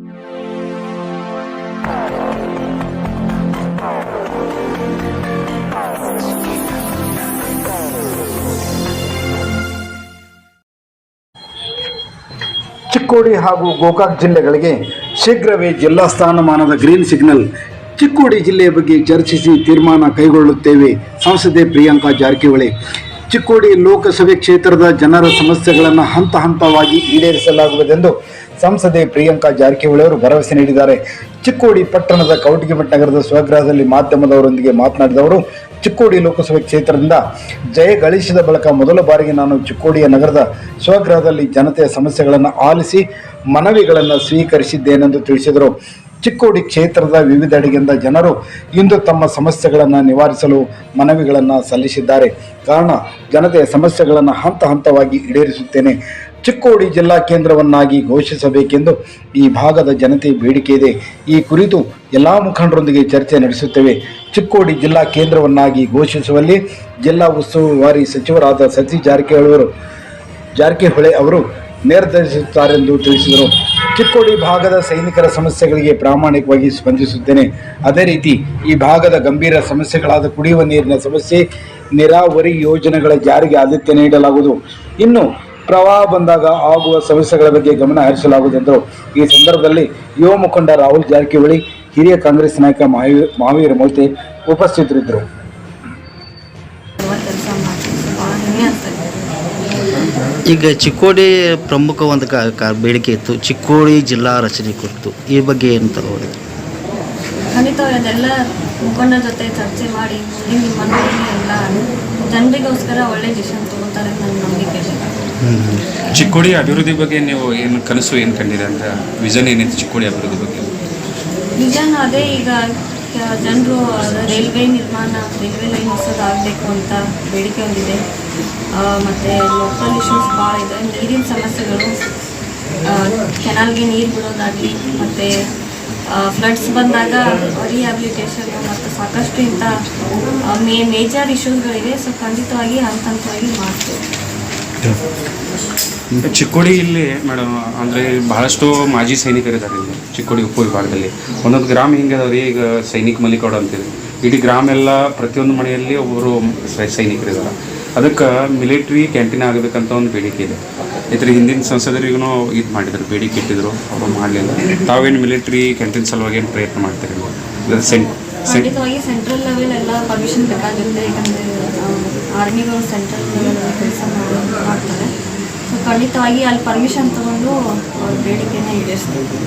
ಚಿಕ್ಕೋಡಿ ಹಾಗೂ ಗೋಕಾಕ್ ಜಿಲ್ಲೆಗಳಿಗೆ ಶೀಘ್ರವೇ ಜಿಲ್ಲಾ ಸ್ಥಾನಮಾನದ ಗ್ರೀನ್ ಸಿಗ್ನಲ್. ಚಿಕ್ಕೋಡಿ ಜಿಲ್ಲೆಯ ಬಗ್ಗೆ ಚರ್ಚಿಸಿ ತೀರ್ಮಾನ ಕೈಗೊಳ್ಳುತ್ತೇವೆ. ಸಂಸದೆ ಪ್ರಿಯಾಂಕಾ ಜಾರಕಿಹೊಳಿ. ಚಿಕ್ಕೋಡಿ ಲೋಕಸಭೆ ಕ್ಷೇತ್ರದ ಜನರ ಸಮಸ್ಯೆಗಳನ್ನು ಹಂತ ಹಂತವಾಗಿ ಈಡೇರಿಸಲಾಗುವುದೆಂದು ಸಂಸದೆ ಪ್ರಿಯಾಂಕಾ ಜಾರಕಿಹೊಳಿ ಅವರು ಭರವಸೆ ನೀಡಿದ್ದಾರೆ. ಚಿಕ್ಕೋಡಿ ಪಟ್ಟಣದ ಕೌಟಿಗೆಮಠ ನಗರದ ಸ್ವಗೃಹದಲ್ಲಿ ಮಾಧ್ಯಮದವರೊಂದಿಗೆ ಮಾತನಾಡಿದ ಅವರು, ಚಿಕ್ಕೋಡಿ ಲೋಕಸಭೆ ಕ್ಷೇತ್ರದಿಂದ ಜಯ ಗಳಿಸಿದ ಬಳಿಕ ಮೊದಲ ಬಾರಿಗೆ ನಾನು ಚಿಕ್ಕೋಡಿಯ ನಗರದ ಸ್ವಗೃಹದಲ್ಲಿ ಜನತೆಯ ಸಮಸ್ಯೆಗಳನ್ನು ಆಲಿಸಿ ಮನವಿಗಳನ್ನು ಸ್ವೀಕರಿಸಿದ್ದೇನೆಂದು ತಿಳಿಸಿದರು. ಚಿಕ್ಕೋಡಿ ಕ್ಷೇತ್ರದ ವಿವಿಧೆಡೆಗಿಂದ ಜನರು ಇಂದು ತಮ್ಮ ಸಮಸ್ಯೆಗಳನ್ನು ನಿವಾರಿಸಲು ಮನವಿಗಳನ್ನು ಸಲ್ಲಿಸಿದ್ದಾರೆ. ಕಾರಣ, ಜನತೆಯ ಸಮಸ್ಯೆಗಳನ್ನು ಹಂತ ಹಂತವಾಗಿ ಈಡೇರಿಸುತ್ತೇನೆ. ಚಿಕ್ಕೋಡಿ ಜಿಲ್ಲಾ ಕೇಂದ್ರವನ್ನಾಗಿ ಘೋಷಿಸಬೇಕೆಂದು ಈ ಭಾಗದ ಜನತೆ ಬೇಡಿಕೆ ಇದೆ. ಈ ಕುರಿತು ಎಲ್ಲ ಮುಖಂಡರೊಂದಿಗೆ ಚರ್ಚೆ ನಡೆಸುತ್ತೇವೆ. ಚಿಕ್ಕೋಡಿ ಜಿಲ್ಲಾ ಕೇಂದ್ರವನ್ನಾಗಿ ಘೋಷಿಸುವಲ್ಲಿ ಜಿಲ್ಲಾ ಉಸ್ತುವಾರಿ ಸಚಿವರಾದ ಸತೀಶ್ ಜಾರಕಿಹೊಳಿ ಅವರು ಜಾರಕಿಹೊಳಿ ಅವರು ನಿರ್ಧರಿಸುತ್ತಾರೆಂದು ತಿಳಿಸಿದರು. ಚಿಕ್ಕೋಡಿ ಭಾಗದ ಸೈನಿಕರ ಸಮಸ್ಯೆಗಳಿಗೆ ಪ್ರಾಮಾಣಿಕವಾಗಿ ಸ್ಪಂದಿಸುತ್ತೇನೆ. ಅದೇ ರೀತಿ ಈ ಭಾಗದ ಗಂಭೀರ ಸಮಸ್ಯೆಗಳಾದ ಕುಡಿಯುವ ನೀರಿನ ಸಮಸ್ಯೆ, ನೀರಾವರಿ ಯೋಜನೆಗಳ ಜಾರಿಗೆ ಆದ್ಯತೆ ನೀಡಲಾಗುವುದು. ಇನ್ನು ಪ್ರವಾಹ ಬಂದಾಗ ಆಗುವ ಸಮಸ್ಯೆಗಳ ಬಗ್ಗೆ ಗಮನ ಹರಿಸಲಾಗುವುದೆಂದರು ಈ ಸಂದರ್ಭದಲ್ಲಿ ಯುವ ಮುಖಂಡ ರಾಹುಲ್ ಜಾರಕಿಹೊಳಿ, ಹಿರಿಯ ಕಾಂಗ್ರೆಸ್ ನಾಯಕ ಮಹಾವೀರ್ ಮಹಾವೀರ ಮೋತೆ ಉಪಸ್ಥಿತರಿದ್ದರು ಕೆಲಸ ಮಾಡ್ತೀವಿ ಭಾಳ ಹೆಮ್ಮೆ ಆಗ್ತದೆ ಈಗ ಚಿಕ್ಕೋಡಿ ಪ್ರಮುಖ ಒಂದು ಕ ಕ- ಬೇಡಿಕೆ ಇತ್ತು. ಚಿಕ್ಕೋಡಿ ಜಿಲ್ಲಾ ರಚನೆ ಕುರಿತು. ಈ ಬಗ್ಗೆ ಏನು ತಗೋರಿ? ಖಂಡಿತ ಅದೆಲ್ಲ ಮುಖಂಡರ ಜೊತೆ ಚರ್ಚೆ ಮಾಡಿ ಮುಂದಿನ ಮನವಿ ಎಲ್ಲ ಜನರಿಗೋಸ್ಕರ ಒಳ್ಳೆ ಡಿಸಿಷನ್ ತಗೋತಾರೆ ನನ್ನ ನಂಬಿಕೆ ಇದೆ. ಚಿಕ್ಕೋಡಿ ಅಭಿವೃದ್ಧಿ ಬಗ್ಗೆ ನೀವು ಏನು ಕನಸು ಏನು ಕಂಡಿದೆ ಅಂತ? ವಿಷನ್ ಏನಿತ್ತು ಚಿಕ್ಕೋಡಿ ಅಭಿವೃದ್ಧಿ ಬಗ್ಗೆ? ವಿಷನ್ ಅದೇ ಈಗ ಜನರು ರೈಲ್ವೆ ನಿರ್ಮಾಣ, ರೈಲ್ವೆ ಲೈನ್ ಹೊಸದಾಗಬೇಕು ಅಂತ ಬೇಡಿಕೆ ಹೊಂದಿದೆ. ಮತ್ತು ಲೋಕಲ್ ಇಶ್ಯೂಸ್ ಭಾಳ ಇದೆ. ನೀರಿನ ಸಮಸ್ಯೆಗಳು ಕೆನಾಲ್ಗೆ ನೀರು ಬಿಡೋದಾಗಲಿ, ಮತ್ತು ಫ್ಲಡ್ಸ್ ಬಂದಾಗ ರಿಹ್ಯಾಬಿಲಿಟೇಷನ್ ಮತ್ತು ಸಾಕಷ್ಟು ಇಂಥ ಮೇ ಮೇಜರ್ ಇಶ್ಯೂಸ್ಗಳಿವೆ ಸೊ ಖಂಡಿತವಾಗಿ ಹಂತ ಹಂತವಾಗಿ ಮಾಡ್ತೀವಿ. ಚಿಕ್ಕೋಡಿ ಇಲ್ಲಿ ಮೇಡಮ್, ಅಂದರೆ ಬಹಳಷ್ಟು ಮಾಜಿ ಸೈನಿಕರಿದ್ದಾರೆ ಇಲ್ಲಿ, ಚಿಕ್ಕೋಡಿ ಉಪವಿಭಾಗದಲ್ಲಿ ಒಂದೊಂದು ಗ್ರಾಮ ಹಿಂಗೆ ಅದಾವ್ರಿ? ಈಗ ಸೈನಿಕ ಮಲ್ಲಿಕೋಡ ಅಂತೇಳಿ ಇಡೀ ಗ್ರಾಮ ಎಲ್ಲ ಪ್ರತಿಯೊಂದು ಮನೆಯಲ್ಲಿ ಒಬ್ಬರು ಸೈನಿಕರು ಇದ್ದಾರೆ ಅದಕ್ಕೆ ಮಿಲಿಟ್ರಿ ಕ್ಯಾಂಟೀನ್ ಆಗಬೇಕಂತ ಒಂದು ಬೇಡಿಕೆ ಇದೆ. ಇದ್ರ ಹಿಂದಿನ ಸಂಸದರಿಗೂ ಇದು ಮಾಡಿದ್ರು, ಬೇಡಿಕೆ ಇಟ್ಟಿದ್ರು, ಅವ್ರು ಮಾಡಲಿಲ್ಲ. ತಾವೇನು ಮಿಲಿಟ್ರಿ ಕ್ಯಾಂಟೀನ್ ಸಲುವಾಗಿ ಏನು ಪ್ರಯತ್ನ ಮಾಡ್ತಾರೆ ಸೆಂಟ್ ಖಂಡಿತವಾಗಿ ಸೆಂಟ್ರಲ್ ಲೆವೆಲ್ ಎಲ್ಲ ಪರ್ಮಿಷನ್ ಬೇಕಾಗುತ್ತೆ ಯಾಕಂದರೆ ಆರ್ಮಿಗಳು ಸೆಂಟ್ರಲ್ ಲೆವೆಲ್ ಕೆಲಸ ಮಾಡ್ತಾರೆ. ಸೊ ಖಂಡಿತವಾಗಿ ಅಲ್ಲಿ ಪರ್ಮಿಷನ್ ತಗೊಂಡು ಬೇಡಿಕೆನ ಈಡೇರಿಸ್ತೀವಿ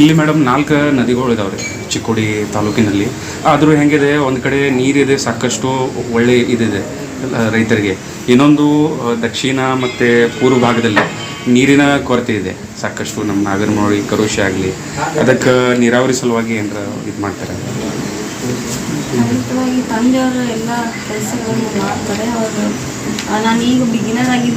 ಇಲ್ಲಿ ಮೇಡಮ್ ನಾಲ್ಕು ನದಿಗಳು ಇದಾವೆ ರೀ ಚಿಕ್ಕೋಡಿ ತಾಲೂಕಿನಲ್ಲಿ. ಆದರೂ ಹೆಂಗಿದೆ ಒಂದು ಕಡೆ ನೀರಿದೆ ಸಾಕಷ್ಟು ಒಳ್ಳೆ ಇದಿದೆ ರೈತರಿಗೆ. ಇನ್ನೊಂದು ದಕ್ಷಿಣ ಮತ್ತು ಪೂರ್ವ ಭಾಗದಲ್ಲಿ ನೀರಿನ ಕೊರತೆ ಇದೆ. ಸಾಕಷ್ಟು ನಮ್ಮ ನಾಗರಮೌಳಿ ಕರುಷಿ ಆಗಲಿ, ಅದಕ್ಕೆ ನೀರಾವರಿ ಸಲುವಾಗಿ ಏನಾರ ಇದು ಮಾಡ್ತಾರೆ? ಮಾಡ್ತಾರೆ ನಾನು ಈಗ ಬಿಗಿನರ್ ಆಗಿ